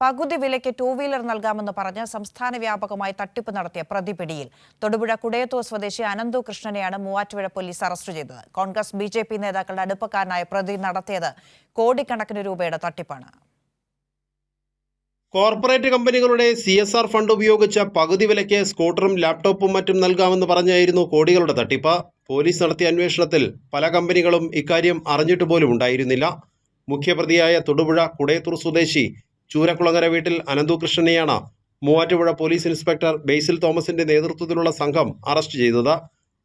പകുതി വിലയ്ക്ക് two wheeler നൽകാമെന്ന് പറഞ്ഞ് സംസ്ഥാന വ്യാപകമായി തട്ടിപ്പ് നടത്തിയ പ്രതിപിടിയിൽ. തൊടുപുഴ കുടയത്തൂർ സ്വദേശി അനന്തു കൃഷ്ണനെയാണ് മൂവാറ്റുപുഴ പോലീസ് അറസ്റ്റ് ചെയ്തത്. കോൺഗ്രസ് ബി ജെ പി നേതാക്കളുടെ അടുപ്പക്കാരനായ പ്രതി നടത്തിയത് കോടിക്കണക്കിന് രൂപയുടെ തട്ടിപ്പാണ്. കോർപ്പറേറ്റ് കമ്പനികളുടെ സി എസ് ആർ ഫണ്ട് ഉപയോഗിച്ച പകുതി വിലയ്ക്ക് സ്കൂട്ടറും ലാപ്ടോപ്പും മറ്റും നൽകാമെന്ന് പറഞ്ഞായിരുന്നു കോടികളുടെ തട്ടിപ്പ്. പോലീസ് നടത്തിയ അന്വേഷണത്തിൽ പല കമ്പനികളും ഇക്കാര്യം അറിഞ്ഞിട്ട് പോലും ഉണ്ടായിരുന്നില്ല. മുഖ്യപ്രതിയായ തൊടുപുഴ കുടയത്തൂർ സ്വദേശി ചൂരക്കുളങ്ങര വീട്ടിൽ അനന്തു കൃഷ്ണനെയാണ് മൂവാറ്റുപുഴ പോലീസ് ഇൻസ്പെക്ടർ ബേസിൽ തോമസിന്റെ നേതൃത്വത്തിലുള്ള സംഘം അറസ്റ്റ് ചെയ്തത്.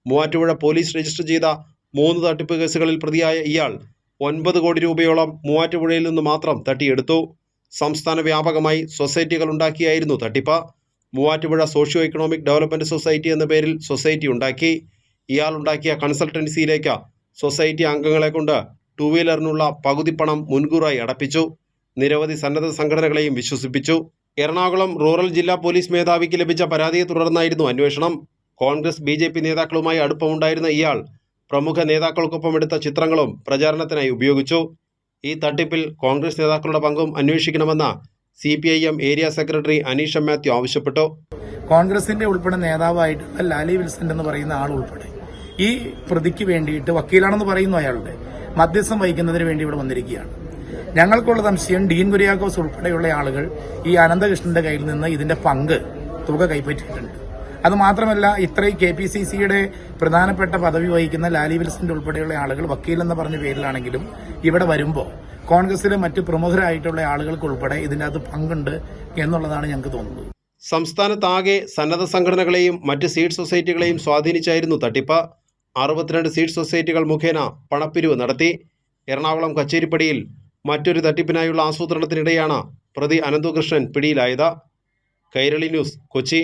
മൂവാറ്റുപുഴ പോലീസ് രജിസ്റ്റർ ചെയ്ത മൂന്ന് തട്ടിപ്പ് കേസുകളിൽ പ്രതിയായ ഇയാൾ ഒൻപത് കോടി രൂപയോളം മൂവാറ്റുപുഴയിൽ നിന്ന് മാത്രം തട്ടിയെടുത്തു. സംസ്ഥാന വ്യാപകമായി സൊസൈറ്റികൾ ഉണ്ടാക്കിയായിരുന്നു തട്ടിപ്പ്. Muvattupuzha socio economic development society എന്ന പേരിൽ സൊസൈറ്റി ഉണ്ടാക്കി. ഇയാൾ ഉണ്ടാക്കിയ കൺസൾട്ടൻസിയിലേക്ക് സൊസൈറ്റി അംഗങ്ങളെ കൊണ്ട് ടൂ വീലറിനുള്ള പകുതി പണം മുൻകൂറായി അടപ്പിച്ചു. നിരവധി സന്നദ്ധ സംഘടനകളെയും വിശ്വസിപ്പിച്ചു. എറണാകുളം റൂറൽ ജില്ലാ പോലീസ് മേധാവിക്ക് ലഭിച്ച പരാതിയെ തുടർന്നായിരുന്നു അന്വേഷണം. കോൺഗ്രസ് ബി ജെ പി നേതാക്കളുമായി അടുപ്പമുണ്ടായിരുന്ന ഇയാൾ പ്രമുഖ നേതാക്കൾക്കൊപ്പം എടുത്ത ചിത്രങ്ങളും പ്രചാരണത്തിനായി ഉപയോഗിച്ചു. ഈ തട്ടിപ്പിൽ കോൺഗ്രസ് നേതാക്കളുടെ പങ്കും അന്വേഷിക്കണമെന്ന C P I M area secretary Aneesha Mathew ആവശ്യപ്പെട്ടു. കോൺഗ്രസിന്റെ ഉൾപ്പെടെ നേതാവായിട്ടുള്ള ലാലി വിൽസൺ എന്ന് പറയുന്ന ആൾ ഉൾപ്പെടെ. ഈ പ്രതിക്ക് വേണ്ടിയിട്ട് വക്കീലാണെന്ന് പറയുന്നു അയാളുടെ. മധ്യസ്ഥം വഹിക്കുന്നതിന് വേണ്ടി ഇവിടെ വന്നിരിക്കുകയാണ്. ഞങ്ങൾക്കുള്ള സംശയം ഡീൻ കുര്യാക്കോസ് ഉൾപ്പെടെയുള്ള ആളുകൾ ഈ അനന്തകൃഷ്ണന്റെ കയ്യിൽ നിന്ന് ഇതിന്റെ പങ്ക് തുക കൈപ്പറ്റിയിട്ടുണ്ട്. അത് മാത്രമല്ല ഇത്രയും കെ പി സി സിയുടെ പ്രധാനപ്പെട്ട പദവി വഹിക്കുന്ന ലാലി വിൽസന്റെ ഉൾപ്പെടെയുള്ള ആളുകൾ വക്കീൽ എന്ന് പറഞ്ഞ പേരിലാണെങ്കിലും ഇവിടെ വരുമ്പോൾ കോൺഗ്രസിലെ മറ്റ് പ്രമുഖരായിട്ടുള്ള ആളുകൾക്ക് ഉൾപ്പെടെ ഇതിന്റെ അകത്ത് പങ്കുണ്ട് എന്നുള്ളതാണ് ഞങ്ങൾക്ക് തോന്നുന്നത്. സംസ്ഥാനത്താകെ സന്നദ്ധ സംഘടനകളെയും മറ്റ് സീഡ് സൊസൈറ്റികളെയും സ്വാധീനിച്ചായിരുന്നു തട്ടിപ്പ്. അറുപത്തിരണ്ട് സീഡ് സൊസൈറ്റികൾ മുഖേന പണപ്പിരിവ് നടത്തി. എറണാകുളം കച്ചേരിപ്പടിയിൽ മറ്റൊരു തട്ടിപ്പിനായുള്ള ആസൂത്രണത്തിനിടെയാണ് പ്രതി അനന്തുകൃഷ്ണൻ പിടിയിലായത്. കൈരളി ന്യൂസ് കൊച്ചി.